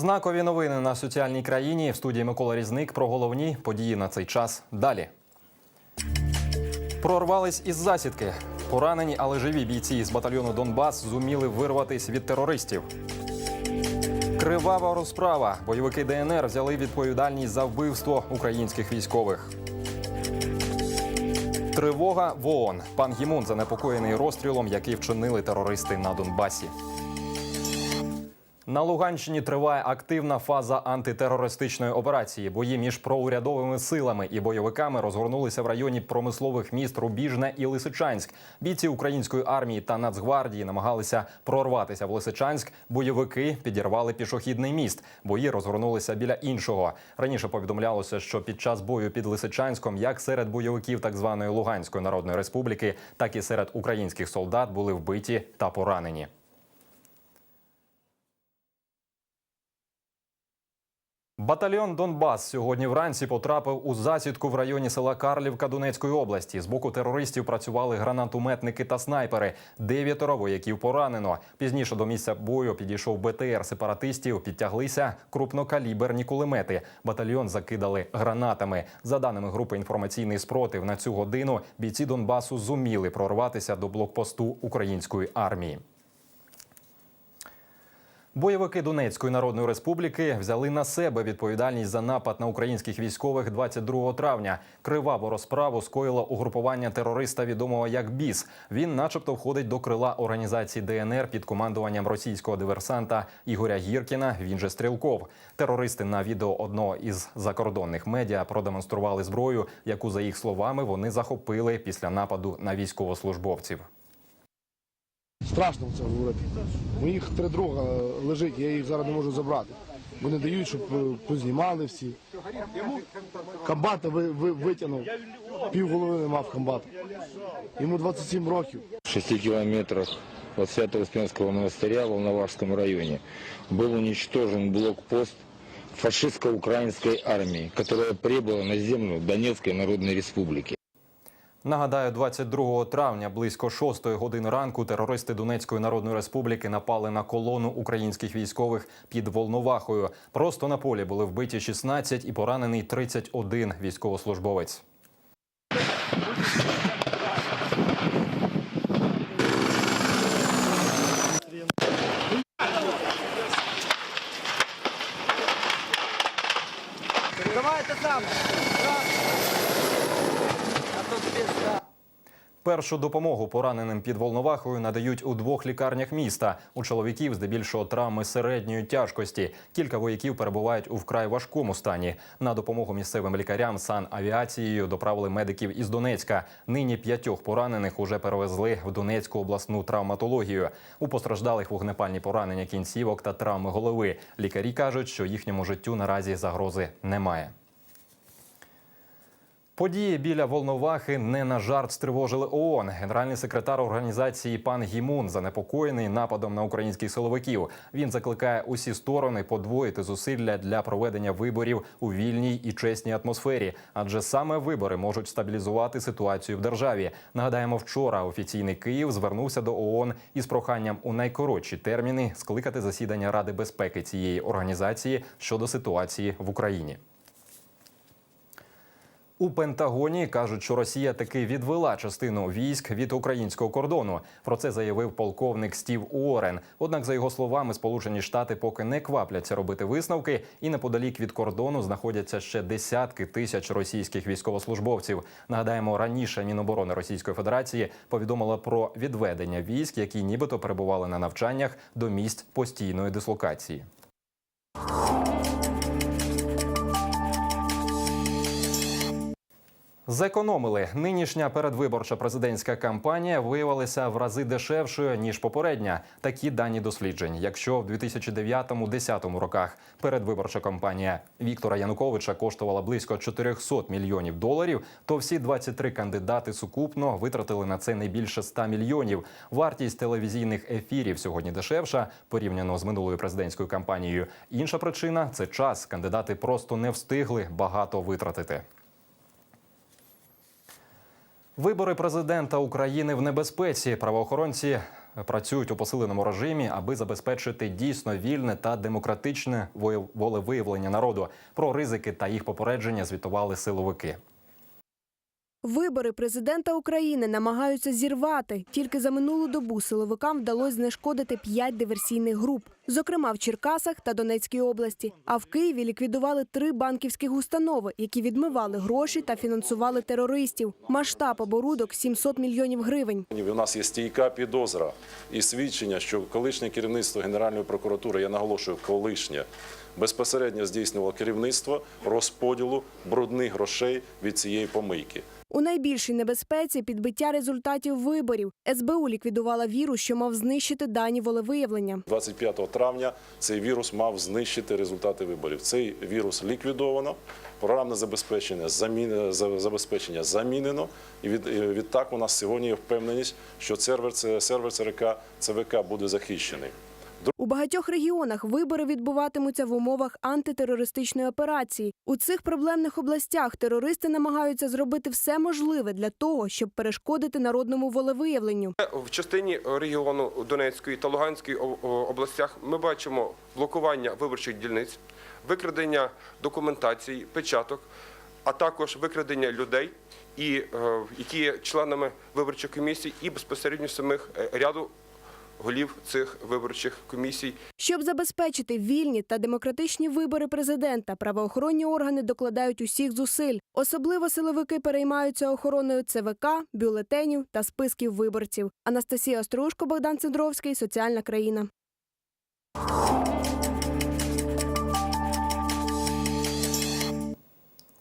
Знакові новини на соціальній країні в студії Микола Різник про головні події на цей час. Далі. Прорвались із засідки. Поранені, але живі бійці з батальйону Донбас зуміли вирватися від терористів. Кривава розправа. Бойовики ДНР взяли відповідальність за вбивство українських військових. Тривога в ООН. Пан Гімун занепокоєний розстрілом, який вчинили терористи на Донбасі. На Луганщині триває активна фаза антитерористичної операції. Бої між проурядовими силами і бойовиками розгорнулися в районі промислових міст Рубіжне і Лисичанськ. Бійці української армії та Нацгвардії намагалися прорватися в Лисичанськ. Бойовики підірвали пішохідний міст. Бої розгорнулися біля іншого. Раніше повідомлялося, що під час бою під Лисичанськом, як серед бойовиків так званої Луганської Народної Республіки, так і серед українських солдат були вбиті та поранені. Батальйон Донбас сьогодні вранці потрапив у засідку в районі села Карлівка Донецької області. З боку терористів працювали гранатометники та снайпери. Дев'ятеро вояків поранено. Пізніше до місця бою підійшов БТР сепаратистів. Підтяглися крупнокаліберні кулемети. Батальйон закидали гранатами. За даними групи інформаційний спротив, на цю годину бійці Донбасу зуміли прорватися до блокпосту української армії. Бойовики Донецької народної республіки взяли на себе відповідальність за напад на українських військових 22 травня. Криваву розправу скоїло угрупування терориста, відомого як БІС. Він, начебто, входить до крила організації ДНР під командуванням російського диверсанта Ігоря Гіркіна. Він же Стрілков. Терористи на відео одного із закордонних медіа продемонстрували зброю, яку за їх словами вони захопили після нападу на військовослужбовців. Страшно це говорити. Моїх три друга лежить, я їх зараз не можу забрати. Вони дають, щоб е, познімали всі. Комбата ви, ви, витягнув, пів голови не мав комбата. Йому 27 років. в 6 километрах от Свято-Успенского монастыря в Волновахском районе был уничтожен блокпост фашистско-украинской армии, которая прибыла на землю Донецкой Народной Республики. Нагадаю, 22 травня близько 6 години ранку терористи Донецької народної республіки напали на колону українських військових під Волновахою. Просто на полі були вбиті 16 і поранений 31 військовослужбовець. Давайте там. Першу допомогу пораненим під Волновахою надають у двох лікарнях міста. У чоловіків здебільшого травми середньої тяжкості. Кілька вояків перебувають у вкрай важкому стані. На допомогу місцевим лікарям санавіацією доправили медиків із Донецька. Нині п'ятьох поранених уже перевезли в Донецьку обласну травматологію. У постраждалих вогнепальні поранення кінцівок та травми голови. Лікарі кажуть, що їхньому життю наразі загрози немає. Події біля Волновахи не на жарт стривожили ООН. Генеральний секретар організації пан Гімун занепокоєний нападом на українських силовиків. Він закликає усі сторони подвоїти зусилля для проведення виборів у вільній і чесній атмосфері, адже саме вибори можуть стабілізувати ситуацію в державі. Нагадаємо, вчора офіційний Київ звернувся до ООН із проханням у найкоротші терміни скликати засідання Ради безпеки цієї організації щодо ситуації в Україні. У Пентагоні кажуть, що Росія таки відвела частину військ від українського кордону. Про це заявив полковник Стів Уоррен. Однак, за його словами, Сполучені Штати поки не квапляться робити висновки, і неподалік від кордону знаходяться ще десятки тисяч російських військовослужбовців. Нагадаємо, раніше Міноборони Російської Федерації повідомила про відведення військ, які нібито перебували на навчаннях до місць постійної дислокації. Зекономили нинішня передвиборча президентська кампанія виявилася в рази дешевшою ніж попередня. Такі дані досліджень. Якщо в 2009-2010 роках передвиборча кампанія Віктора Януковича коштувала близько 400 мільйонів доларів, то всі 23 кандидати сукупно витратили на це не більше 100 мільйонів. Вартість телевізійних ефірів сьогодні дешевша порівняно з минулою президентською кампанією. Інша причина це час. Кандидати просто не встигли багато витратити. Вибори президента України в небезпеці. Правоохоронці працюють у посиленому режимі, аби забезпечити дійсно вільне та демократичне волевиявлення народу. Про ризики та їх попередження звітували силовики. Вибори президента України намагаються зірвати. Тільки за минулу добу силовикам вдалося знешкодити п'ять диверсійних груп, зокрема в Черкасах та Донецькій області. А в Києві ліквідували три банківських установи, які відмивали гроші та фінансували терористів. Масштаб оборудок 700 мільйонів гривень. У нас є стійка підозра і свідчення, що колишнє керівництво Генеральної прокуратури, я наголошую, колишнє, безпосередньо здійснювало керівництво розподілу брудних грошей від цієї помийки. У найбільшій небезпеці підбиття результатів виборів. СБУ ліквідувала вірус, що мав знищити дані волевиявлення. 25 травня цей вірус мав знищити результати виборів. Цей вірус ліквідовано, програмне забезпечення замін- за- забезпечення замінено. І від, відтак у нас сьогодні є впевненість, що сервер, сервер ЦРК ЦВК буде захищений. Багатьох регіонах вибори відбуватимуться в умовах антитерористичної операції. У цих проблемних областях терористи намагаються зробити все можливе для того, щоб перешкодити народному волевиявленню. В частині регіону Донецької та Луганської областях ми бачимо блокування виборчих дільниць, викрадення документації, печаток, а також викрадення людей, і, е, які є членами виборчих комісій, і безпосередньо самих е, ряду голів цих виборчих комісій. Щоб забезпечити вільні та демократичні вибори президента, правоохоронні органи докладають усіх зусиль. Особливо силовики переймаються охороною ЦВК, бюлетенів та списків виборців. Анастасія Острушко, Богдан Цендровський, Соціальна країна.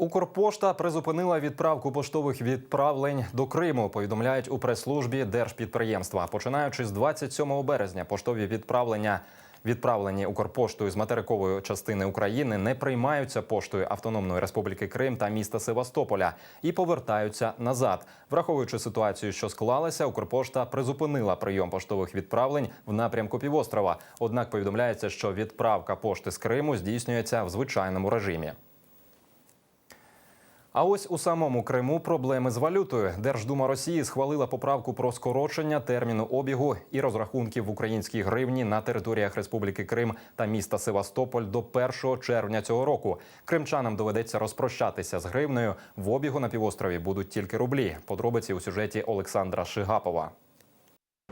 Укрпошта призупинила відправку поштових відправлень до Криму. Повідомляють у прес-службі держпідприємства. Починаючи з 27 березня, поштові відправлення. Відправлені Укрпоштою з материкової частини України не приймаються поштою Автономної Республіки Крим та міста Севастополя і повертаються назад. Враховуючи ситуацію, що склалася, Укрпошта призупинила прийом поштових відправлень в напрямку півострова. Однак повідомляється, що відправка пошти з Криму здійснюється в звичайному режимі. А ось у самому Криму проблеми з валютою. Держдума Росії схвалила поправку про скорочення терміну обігу і розрахунків в українській гривні на територіях Республіки Крим та міста Севастополь до 1 червня цього року. Кримчанам доведеться розпрощатися з гривнею. В обігу на півострові будуть тільки рублі. Подробиці у сюжеті Олександра Шигапова.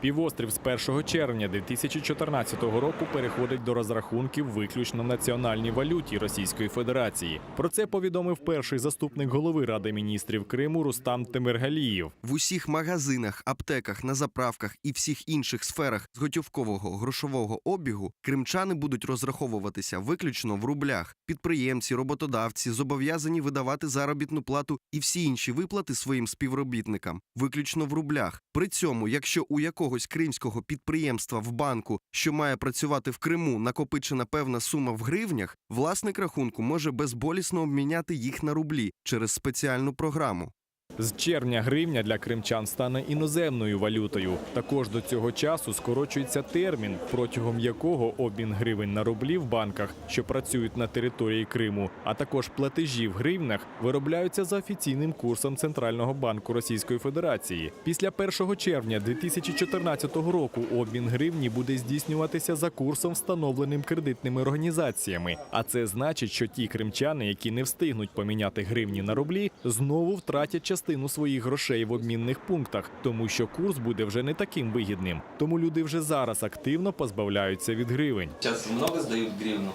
Півострів з 1 червня 2014 року переходить до розрахунків виключно національній валюті Російської Федерації. Про це повідомив перший заступник голови Ради міністрів Криму Рустам Темиргалієв. В усіх магазинах, аптеках, на заправках і всіх інших сферах з готівкового грошового обігу кримчани будуть розраховуватися виключно в рублях. Підприємці, роботодавці зобов'язані видавати заробітну плату і всі інші виплати своїм співробітникам виключно в рублях. При цьому, якщо у якогось кримського підприємства в банку, що має працювати в Криму, накопичена певна сума в гривнях, власник рахунку може безболісно обміняти їх на рублі через спеціальну програму. З червня гривня для кримчан стане іноземною валютою. Також до цього часу скорочується термін, протягом якого обмін гривень на рублі в банках, що працюють на території Криму, а також платежі в гривнях виробляються за офіційним курсом Центрального банку Російської Федерації. Після 1 червня 2014 року обмін гривні буде здійснюватися за курсом, встановленим кредитними організаціями. А це значить, що ті кримчани, які не встигнуть поміняти гривні на рублі, знову втратять частину своїх грошей в обмінних пунктах, тому що курс буде вже не таким вигідним. Тому люди вже зараз активно позбавляються від гривень. Сейчас много сдают гривну?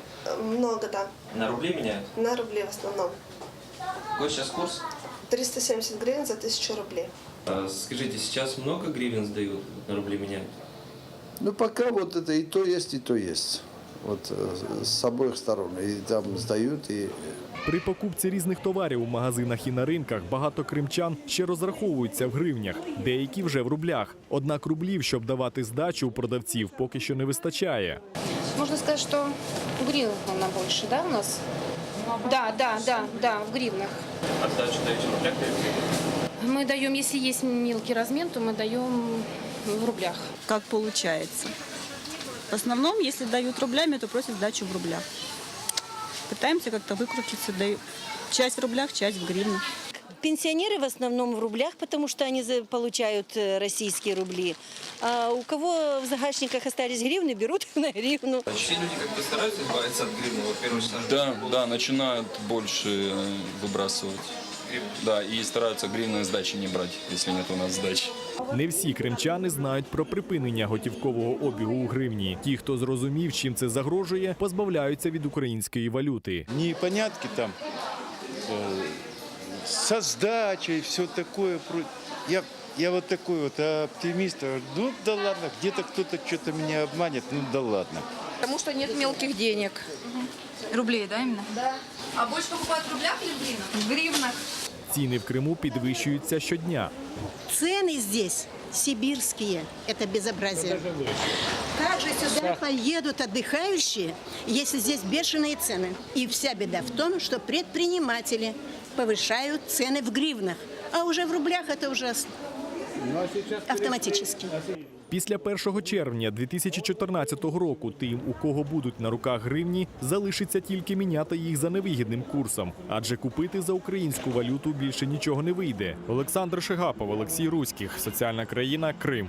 Много, да. На рубли меняют? На рубли в основном. Какой сейчас курс? 370 гривен за 1000 рублей. А, Скажите, сейчас много гривен сдают, на рубли меняют? Ну, пока вот это и то есть, и то есть. Вот э, с обоих сторон. И там сдают, и При покупці різних товарів у магазинах і на ринках багато кримчан ще розраховуються в гривнях, деякі вже в рублях. Однак рублів, щоб давати здачу у продавців, поки що не вистачає. Можно сказать, что в гривнах она больше, да, у нас? Да, да, да, да, в гривнах. В рублях или в гривнах? Мы даем, если есть мелкий размен, то мы даем в рублях. как получается. В основном, если дают рублями, то просят сдачу в рублях. Пытаемся как-то выкрутиться, даю часть в рублях, часть в гривнах. Пенсионеры в основном в рублях, потому что они за- получают э, российские рубли. А у кого в загашниках остались гривны, берут на гривну. Почти люди как-то стараются избавиться от гривны. Во-первых, сейчас Да, да, начинают больше э, выбрасывать. Да, и стараются гривны сдачи не брать, если нет у нас сдачи. Не всі кримчани знають про припинення готівкового обігу у гривні. Ті, хто зрозумів, чим це загрожує, позбавляються від української валюти. непонятки там э, со сдачей, все такое. Я, я вот такой вот оптимист. Ну да ладно, где-то кто-то что-то меня обманет, ну да ладно. Потому что нет мелких денег. Рублей, да, именно? А больше покупают в рублях или в гривнах? В гривнах. Ціни в Криму підвищуються щодня. Цены здесь сибирские. Это безобразие. Как же сюда поедут отдыхающие, если здесь бешеные цены? И вся беда в том, что предприниматели повышают цены в гривнах. А уже в рублях это уже автоматически. Після 1 червня 2014 року тим, у кого будуть на руках гривні, залишиться тільки міняти їх за невигідним курсом, адже купити за українську валюту більше нічого не вийде. Олександр Шигапов, Олексій Руських, соціальна країна Крим.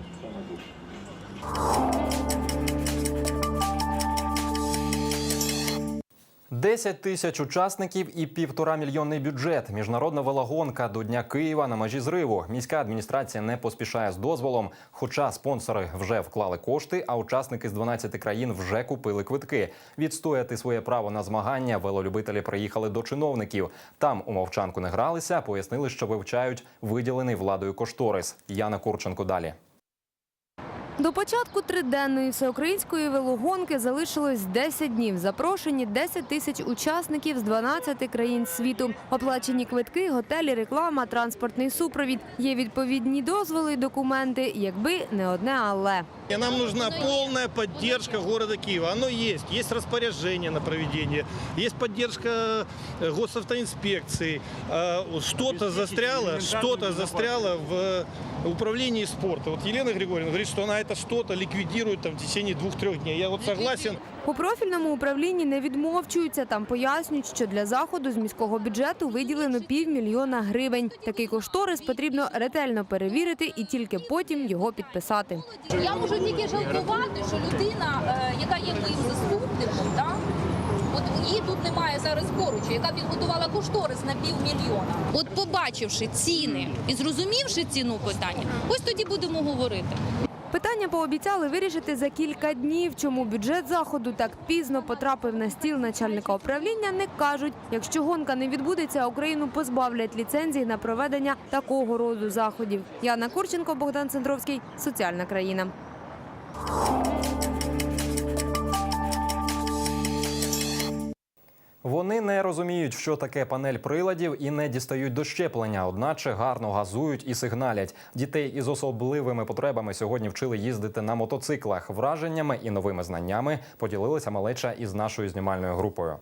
Десять тисяч учасників і півтора мільйонний бюджет. Міжнародна велогонка до Дня Києва на межі зриву. Міська адміністрація не поспішає з дозволом. Хоча спонсори вже вклали кошти, а учасники з 12 країн вже купили квитки. Відстояти своє право на змагання велолюбителі приїхали до чиновників. Там у мовчанку не гралися, пояснили, що вивчають виділений владою кошторис. Яна Курченко далі. До початку триденної всеукраїнської велогонки залишилось 10 днів. Запрошені 10 тисяч учасників з 12 країн світу. Оплачені квитки, готелі, реклама, транспортний супровід. Є відповідні дозволи, і документи, якби не одне але. Нам нужна полная поддержка города Киева. Оно есть. Есть распоряжение на проведение, есть поддержка э, госавтоинспекции. А, вот Что-то застряло, что-то застряло в управлении спорта. Вот Елена Григорьевна говорит, что она это что-то ликвидирует там, в течение двух-трех дней. Я вот согласен. У профільному управлінні не відмовчуються. Там пояснюють, що для заходу з міського бюджету виділено півмільйона гривень. Такий кошторис потрібно ретельно перевірити і тільки потім його підписати. Я можу тільки жалкувати, що людина, е, яка є моїм заступником, да? от її тут немає зараз поруч, яка підготувала кошторис на півмільйона. От побачивши ціни і зрозумівши ціну питання, ось тоді будемо говорити. Питання пообіцяли вирішити за кілька днів. Чому бюджет заходу так пізно потрапив на стіл начальника управління, не кажуть. Якщо гонка не відбудеться, Україну позбавлять ліцензії на проведення такого роду заходів. Яна Курченко, Богдан Центровський, соціальна країна. Вони не розуміють, що таке панель приладів, і не дістають до щеплення, одначе гарно газують і сигналять. Дітей із особливими потребами сьогодні вчили їздити на мотоциклах. Враженнями і новими знаннями поділилися малеча із нашою знімальною групою.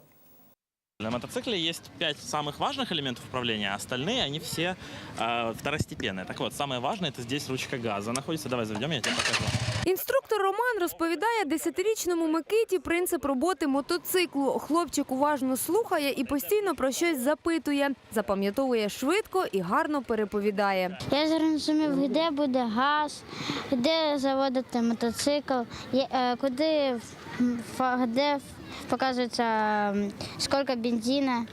На мотоцикле есть пять самых важных элементов управления, а остальные, они все э, второстепенные. Так вот, самое важное, это здесь ручка газа находится. Давай заведем, я тебе покажу. Інструктор Роман розповідає десятирічному Микиті принцип роботи мотоциклу. Хлопчик уважно слухає і постійно про щось запитує. Запам'ятовує швидко і гарно переповідає. Я зрозумів, де буде газ, де заводити мотоцикл, є- е, куди фа- де показується сколько бензина,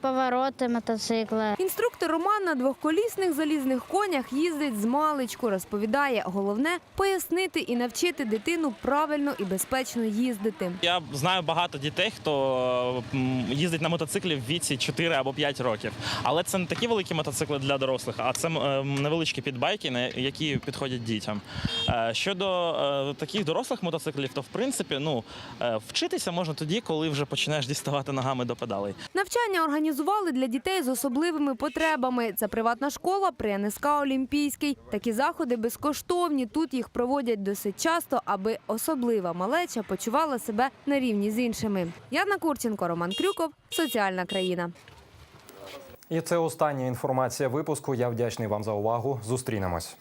повороти мотоцикла. Інструктор Роман на двохколісних залізних конях їздить з маличку. Розповідає, головне пояснити і навчити дитину правильно і безпечно їздити. Я знаю багато дітей, хто їздить на мотоциклі в віці 4 або 5 років. Але це не такі великі мотоцикли для дорослих, а це е, невеличкі підбайки, на які підходять дітям. Е, Щодо е, таких дорослих мотоциклів, то в принципі ну, е, вчитися можна тоді, коли вже починаєш діставати ногами до педалей. Навчання організували для дітей з особливими потребами. Це приватна школа при НСК Олімпійський. Такі заходи безкоштовні. Тут їх проводять досить часто, аби особлива малеча почувала себе на рівні з іншими. Яна Курченко, Роман Крюков, соціальна країна. І це остання інформація випуску. Я вдячний вам за увагу. Зустрінемось.